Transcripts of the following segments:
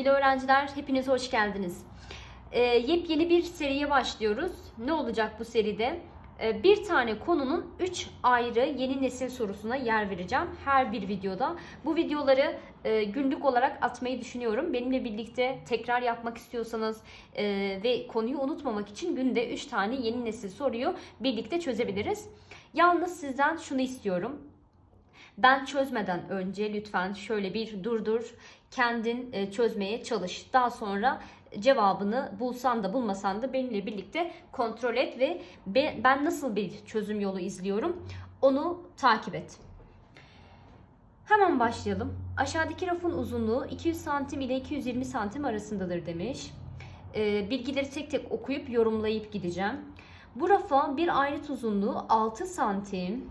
Sevgili öğrenciler, hepiniz hoş geldiniz. Ee, yepyeni bir seriye başlıyoruz. Ne olacak bu seride? Ee, bir tane konunun 3 ayrı yeni nesil sorusuna yer vereceğim her bir videoda. Bu videoları e, günlük olarak atmayı düşünüyorum. Benimle birlikte tekrar yapmak istiyorsanız e, ve konuyu unutmamak için günde 3 tane yeni nesil soruyu birlikte çözebiliriz. Yalnız sizden şunu istiyorum. Ben çözmeden önce lütfen şöyle bir durdur, kendin e, çözmeye çalış. Daha sonra cevabını bulsan da bulmasan da benimle birlikte kontrol et ve be- ben nasıl bir çözüm yolu izliyorum onu takip et. Hemen başlayalım. Aşağıdaki rafın uzunluğu 200 santim ile 220 santim arasındadır demiş. E, bilgileri tek tek okuyup yorumlayıp gideceğim. Bu rafa bir ayrıt uzunluğu 6 santim,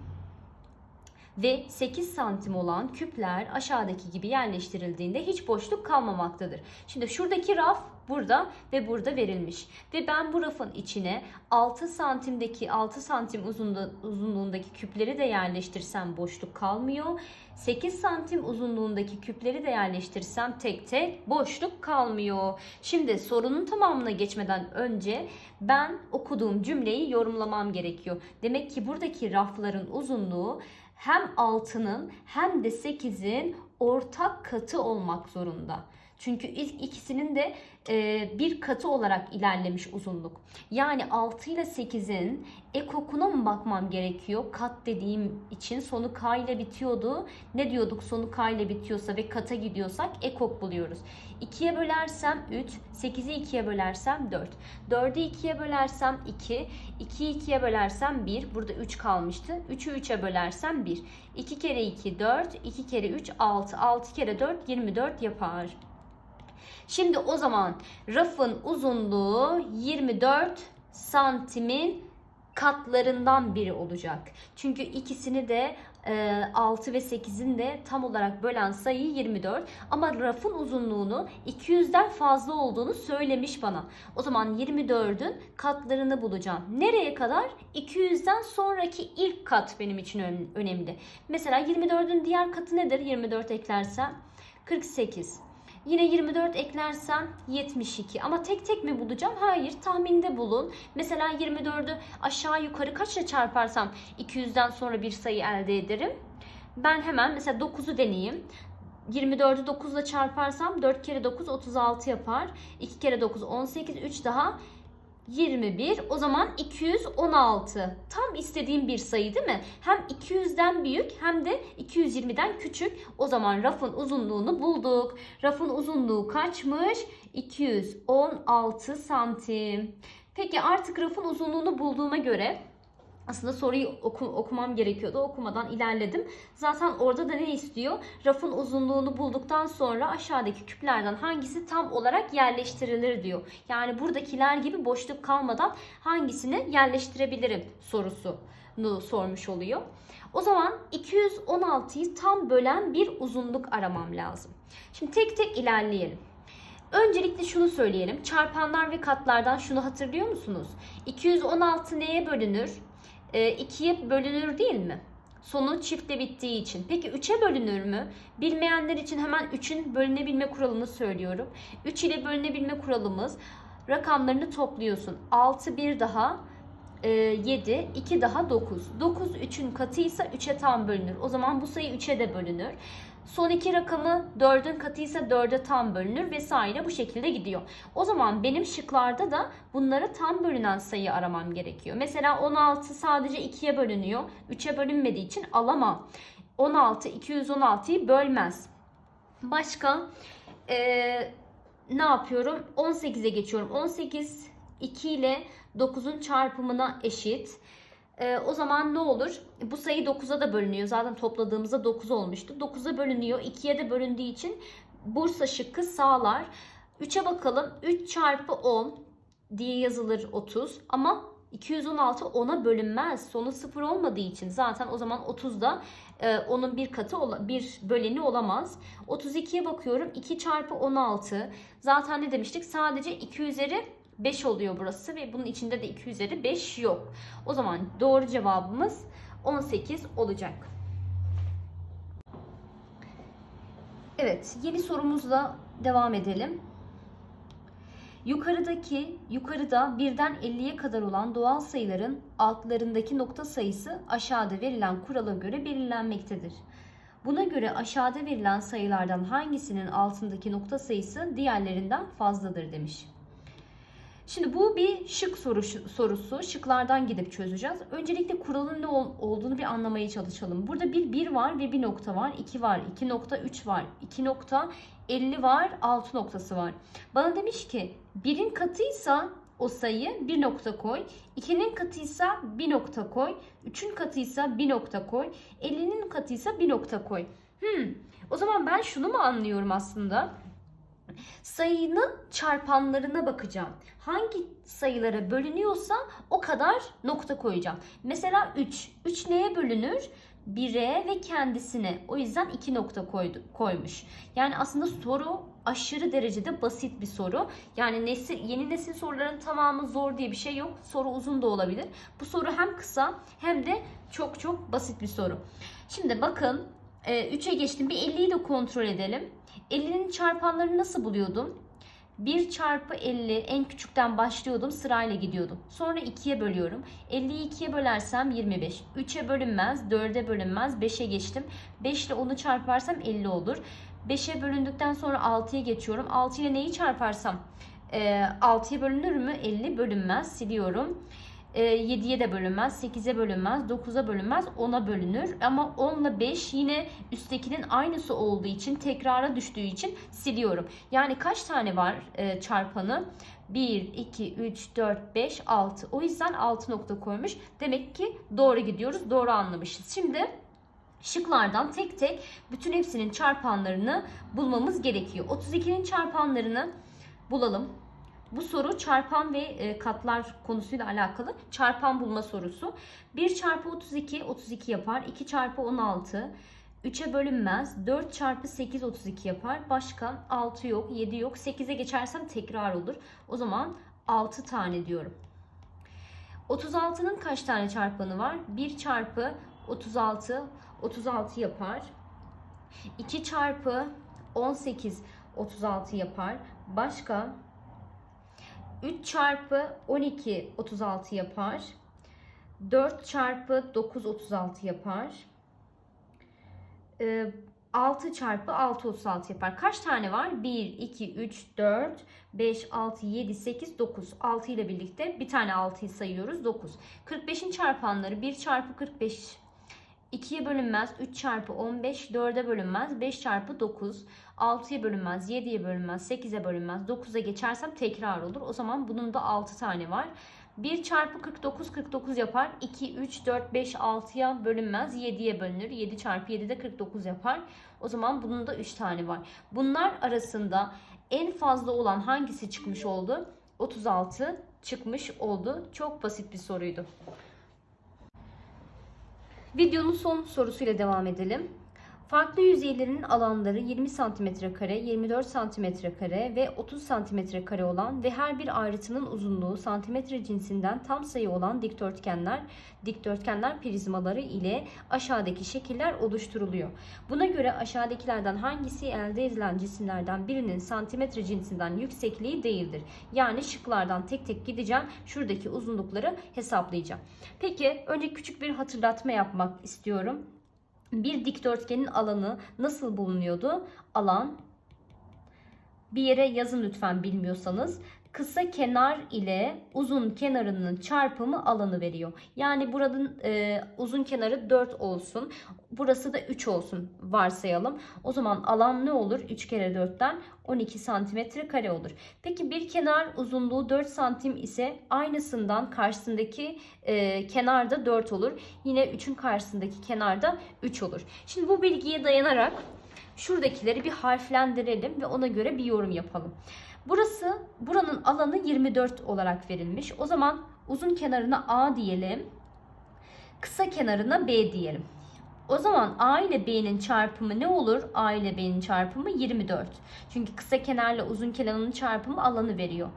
ve 8 santim olan küpler aşağıdaki gibi yerleştirildiğinde hiç boşluk kalmamaktadır. Şimdi şuradaki raf burada ve burada verilmiş. Ve ben bu rafın içine 6 santimdeki 6 santim uzunluğunda, uzunluğundaki küpleri de yerleştirsem boşluk kalmıyor. 8 santim uzunluğundaki küpleri de yerleştirsem tek tek boşluk kalmıyor. Şimdi sorunun tamamına geçmeden önce ben okuduğum cümleyi yorumlamam gerekiyor. Demek ki buradaki rafların uzunluğu hem 6'nın hem de 8'in ortak katı olmak zorunda. Çünkü ilk ikisinin de e, bir katı olarak ilerlemiş uzunluk. Yani 6 ile 8'in ekokuna mı bakmam gerekiyor? Kat dediğim için sonu K ile bitiyordu. Ne diyorduk sonu K ile bitiyorsa ve kata gidiyorsak ekok buluyoruz. 2'ye bölersem 3, 8'i 2'ye bölersem 4. 4'ü 2'ye bölersem 2, 2'yi 2'ye bölersem 1. Burada 3 kalmıştı. 3'ü 3'e bölersem 1. 2 kere 2 4, 2 kere 3 6, 6 kere 4 24 yapar. Şimdi o zaman rafın uzunluğu 24 santimin katlarından biri olacak. Çünkü ikisini de e, 6 ve 8'in de tam olarak bölen sayı 24. Ama rafın uzunluğunu 200'den fazla olduğunu söylemiş bana. O zaman 24'ün katlarını bulacağım. Nereye kadar? 200'den sonraki ilk kat benim için önemli. Mesela 24'ün diğer katı nedir? 24 eklersem 48. Yine 24 eklersem 72 ama tek tek mi bulacağım? Hayır tahminde bulun. Mesela 24'ü aşağı yukarı kaçla çarparsam 200'den sonra bir sayı elde ederim. Ben hemen mesela 9'u deneyeyim. 24'ü 9 ile çarparsam 4 kere 9 36 yapar. 2 kere 9 18 3 daha 21 o zaman 216 tam istediğim bir sayı değil mi? Hem 200'den büyük hem de 220'den küçük. O zaman rafın uzunluğunu bulduk. Rafın uzunluğu kaçmış? 216 santim. Peki artık rafın uzunluğunu bulduğuma göre aslında soruyu oku, okumam gerekiyordu. Okumadan ilerledim. Zaten orada da ne istiyor? Rafın uzunluğunu bulduktan sonra aşağıdaki küplerden hangisi tam olarak yerleştirilir diyor. Yani buradakiler gibi boşluk kalmadan hangisini yerleştirebilirim sorusunu sormuş oluyor. O zaman 216'yı tam bölen bir uzunluk aramam lazım. Şimdi tek tek ilerleyelim. Öncelikle şunu söyleyelim. Çarpanlar ve katlardan şunu hatırlıyor musunuz? 216 neye bölünür? E, ikiye bölünür değil mi? Sonu çiftle bittiği için. Peki 3'e bölünür mü? Bilmeyenler için hemen 3'ün bölünebilme kuralını söylüyorum. 3 ile bölünebilme kuralımız rakamlarını topluyorsun. 6 bir daha 7, 2 daha 9. 9 3'ün katıysa 3'e tam bölünür. O zaman bu sayı 3'e de bölünür. Son iki rakamı 4'ün katıysa 4'e tam bölünür vesaire bu şekilde gidiyor. O zaman benim şıklarda da bunlara tam bölünen sayı aramam gerekiyor. Mesela 16 sadece 2'ye bölünüyor. 3'e bölünmediği için alamam. 16 216'yı bölmez. Başka ee, ne yapıyorum? 18'e geçiyorum. 18 2 ile 9'un çarpımına eşit. Ee, o zaman ne olur? Bu sayı 9'a da bölünüyor. Zaten topladığımızda 9 olmuştu. 9'a bölünüyor. 2'ye de bölündüğü için Bursa şıkkı sağlar. 3'e bakalım. 3 çarpı 10 diye yazılır 30 ama 216 10'a bölünmez. Sonu 0 olmadığı için zaten o zaman 30'da e, onun bir katı bir böleni olamaz. 32'ye bakıyorum. 2 çarpı 16. Zaten ne demiştik? Sadece 2 üzeri 5 oluyor burası ve bunun içinde de 2 üzeri 5 yok. O zaman doğru cevabımız 18 olacak. Evet, yeni sorumuzla devam edelim. Yukarıdaki, yukarıda birden 50'ye kadar olan doğal sayıların altlarındaki nokta sayısı aşağıda verilen kurala göre belirlenmektedir. Buna göre aşağıda verilen sayılardan hangisinin altındaki nokta sayısı diğerlerinden fazladır demiş. Şimdi bu bir şık soru, sorusu. Şıklardan gidip çözeceğiz. Öncelikle kuralın ne ol- olduğunu bir anlamaya çalışalım. Burada bir 1 var ve bir nokta var. 2 var. 2 nokta 3 var. 2 nokta 50 var. 6 noktası var. Bana demiş ki 1'in katıysa o sayı bir nokta koy. 2'nin katıysa bir nokta koy. 3'ün katıysa bir nokta koy. 50'nin katıysa bir nokta koy. Hmm. O zaman ben şunu mu anlıyorum aslında? Sayının çarpanlarına bakacağım. Hangi sayılara bölünüyorsa o kadar nokta koyacağım. Mesela 3. 3 neye bölünür? 1'e ve kendisine. O yüzden 2 nokta koydu, koymuş. Yani aslında soru aşırı derecede basit bir soru. Yani nesil, yeni nesil soruların tamamı zor diye bir şey yok. Soru uzun da olabilir. Bu soru hem kısa hem de çok çok basit bir soru. Şimdi bakın 3'e geçtim. Bir 50'yi de kontrol edelim. 50'nin çarpanlarını nasıl buluyordum? 1 çarpı 50 en küçükten başlıyordum sırayla gidiyordum. Sonra 2'ye bölüyorum. 50'yi 2'ye bölersem 25. 3'e bölünmez, 4'e bölünmez, 5'e geçtim. 5 ile 10'u çarparsam 50 olur. 5'e bölündükten sonra 6'ya geçiyorum. 6 ile neyi çarparsam? E, 6'ya bölünür mü? 50 bölünmez. Siliyorum. 7'ye Ee, de bölünmez, 8'e bölünmez, 9'a bölünmez, 10'a bölünür. Ama 10 ile 5 yine üsttekinin aynısı olduğu için, tekrara düştüğü için siliyorum. Yani kaç tane var e, çarpanı? 1, 2, 3, 4, 5, 6. O yüzden 6 nokta koymuş. Demek ki doğru gidiyoruz, doğru anlamışız. Şimdi şıklardan tek tek bütün hepsinin çarpanlarını bulmamız gerekiyor. 32'nin çarpanlarını bulalım. Bu soru çarpan ve e, katlar konusuyla alakalı çarpan bulma sorusu. 1 çarpı 32 32 yapar. 2 çarpı 16 3'e bölünmez. 4 çarpı 8 32 yapar. Başka 6 yok 7 yok. 8'e geçersem tekrar olur. O zaman 6 tane diyorum. 36'nın kaç tane çarpanı var? 1 çarpı 36 36 yapar. 2 çarpı 18 36 yapar. Başka 3 çarpı 12 36 yapar. 4 çarpı 9 36 yapar. 6 çarpı 6 36 yapar. Kaç tane var? 1, 2, 3, 4, 5, 6, 7, 8, 9. 6 ile birlikte bir tane 6'yı sayıyoruz. 9. 45'in çarpanları 1 çarpı 45 2'ye bölünmez 3 çarpı 15, 4'e bölünmez 5 çarpı 9, 6'ya bölünmez 7'ye bölünmez 8'e bölünmez 9'a geçersem tekrar olur. O zaman bunun da 6 tane var. 1 çarpı 49 49 yapar. 2, 3, 4, 5, 6'ya bölünmez 7'ye bölünür. 7 çarpı 7 de 49 yapar. O zaman bunun da 3 tane var. Bunlar arasında en fazla olan hangisi çıkmış oldu? 36 çıkmış oldu. Çok basit bir soruydu. Videonun son sorusuyla devam edelim. Farklı yüzeylerin alanları 20 cm kare, 24 cm kare ve 30 cm kare olan ve her bir ayrıtının uzunluğu santimetre cinsinden tam sayı olan dikdörtgenler, dikdörtgenler prizmaları ile aşağıdaki şekiller oluşturuluyor. Buna göre aşağıdakilerden hangisi elde edilen cisimlerden birinin santimetre cinsinden yüksekliği değildir? Yani şıklardan tek tek gideceğim. Şuradaki uzunlukları hesaplayacağım. Peki önce küçük bir hatırlatma yapmak istiyorum bir dikdörtgenin alanı nasıl bulunuyordu? Alan bir yere yazın lütfen bilmiyorsanız. Kısa kenar ile uzun kenarının çarpımı alanı veriyor. Yani buranın e, uzun kenarı 4 olsun. Burası da 3 olsun varsayalım. O zaman alan ne olur? 3 kere 4'ten 12 santimetre kare olur. Peki bir kenar uzunluğu 4 santim ise aynısından karşısındaki e, kenarda 4 olur. Yine 3'ün karşısındaki kenarda 3 olur. Şimdi bu bilgiye dayanarak şuradakileri bir harflendirelim ve ona göre bir yorum yapalım. Burası buranın alanı 24 olarak verilmiş. O zaman uzun kenarına A diyelim. Kısa kenarına B diyelim. O zaman A ile B'nin çarpımı ne olur? A ile B'nin çarpımı 24. Çünkü kısa kenarla uzun kenarının çarpımı alanı veriyor.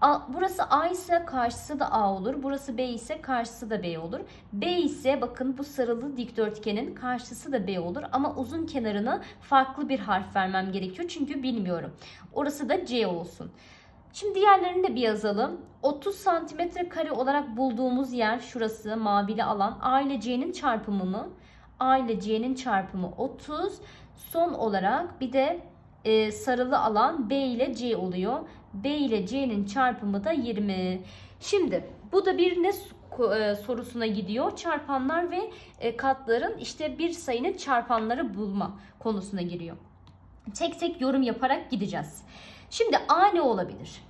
A, burası A ise karşısı da A olur. Burası B ise karşısı da B olur. B ise bakın bu sarılı dikdörtgenin karşısı da B olur. Ama uzun kenarına farklı bir harf vermem gerekiyor. Çünkü bilmiyorum. Orası da C olsun. Şimdi diğerlerini de bir yazalım. 30 santimetre kare olarak bulduğumuz yer şurası mavili alan. A ile C'nin çarpımı mı? A ile C'nin çarpımı 30. Son olarak bir de e, sarılı alan B ile C oluyor. B ile C'nin çarpımı da 20. Şimdi bu da bir ne e, sorusuna gidiyor. Çarpanlar ve e, katların işte bir sayının çarpanları bulma konusuna giriyor. Tek tek yorum yaparak gideceğiz. Şimdi A ne olabilir?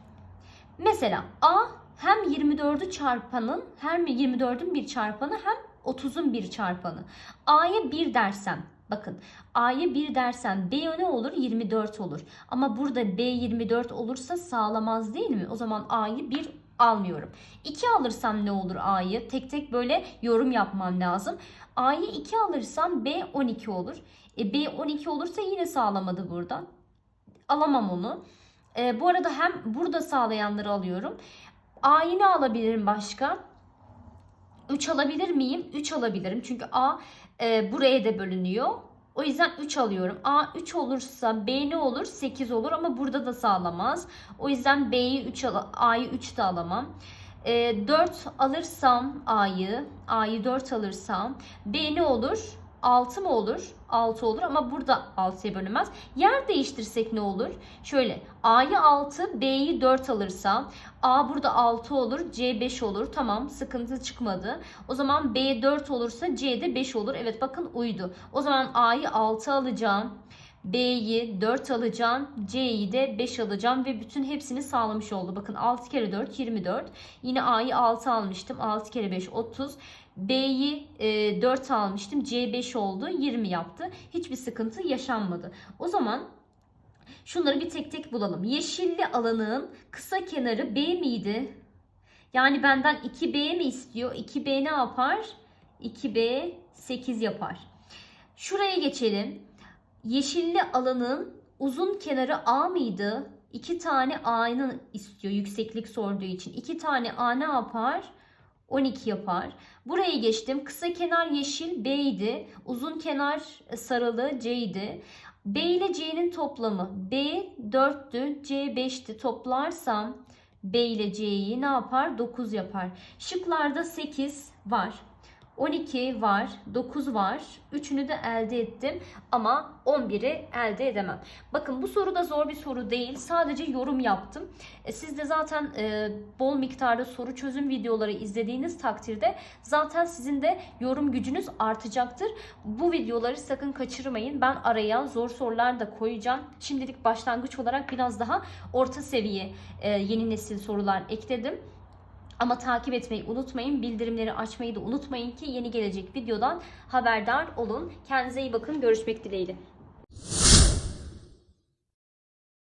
Mesela A hem 24'ü çarpanın hem 24'ün bir çarpanı hem 30'un bir çarpanı. A'ya 1 dersem bakın A'ya 1 dersem B ne olur? 24 olur. Ama burada B 24 olursa sağlamaz değil mi? O zaman A'yı 1 almıyorum. 2 alırsam ne olur A'yı? Tek tek böyle yorum yapmam lazım. A'yı 2 alırsam B 12 olur. E, B 12 olursa yine sağlamadı burada. Alamam onu. E, bu arada hem burada sağlayanları alıyorum. A'yı ne alabilirim başka? 3 alabilir miyim? 3 alabilirim. Çünkü A e, buraya da bölünüyor. O yüzden 3 alıyorum. A 3 olursa B ne olur? 8 olur ama burada da sağlamaz. O yüzden B'yi 3 al A'yı 3 de alamam. E, 4 alırsam A'yı, A'yı 4 alırsam B ne olur? 6 mı olur? 6 olur ama burada 6'ya bölünmez. Yer değiştirsek ne olur? Şöyle A'yı 6, B'yi 4 alırsam A burada 6 olur, C 5 olur. Tamam sıkıntı çıkmadı. O zaman B 4 olursa C de 5 olur. Evet bakın uydu. O zaman A'yı 6 alacağım. B'yi 4 alacağım. C'yi de 5 alacağım ve bütün hepsini sağlamış oldu. Bakın 6 kere 4 24. Yine A'yı 6 almıştım. 6 kere 5 30. B'yi e, 4 almıştım. C 5 oldu. 20 yaptı. Hiçbir sıkıntı yaşanmadı. O zaman şunları bir tek tek bulalım. Yeşilli alanın kısa kenarı B miydi? Yani benden 2B mi istiyor? 2B ne yapar? 2B 8 yapar. Şuraya geçelim. Yeşilli alanın uzun kenarı A mıydı? İki tane A'nın istiyor yükseklik sorduğu için. İki tane A ne yapar? 12 yapar. Buraya geçtim. Kısa kenar yeşil B idi. Uzun kenar sarılı C idi. B ile C'nin toplamı B 4'tü, C 5'ti. Toplarsam B ile C'yi ne yapar? 9 yapar. Şıklarda 8 var. 12 var, 9 var. Üçünü de elde ettim ama 11'i elde edemem. Bakın bu soru da zor bir soru değil. Sadece yorum yaptım. E, siz de zaten e, bol miktarda soru çözüm videoları izlediğiniz takdirde zaten sizin de yorum gücünüz artacaktır. Bu videoları sakın kaçırmayın. Ben araya zor sorular da koyacağım. Şimdilik başlangıç olarak biraz daha orta seviye e, yeni nesil sorular ekledim. Ama takip etmeyi unutmayın. Bildirimleri açmayı da unutmayın ki yeni gelecek videodan haberdar olun. Kendinize iyi bakın. Görüşmek dileğiyle.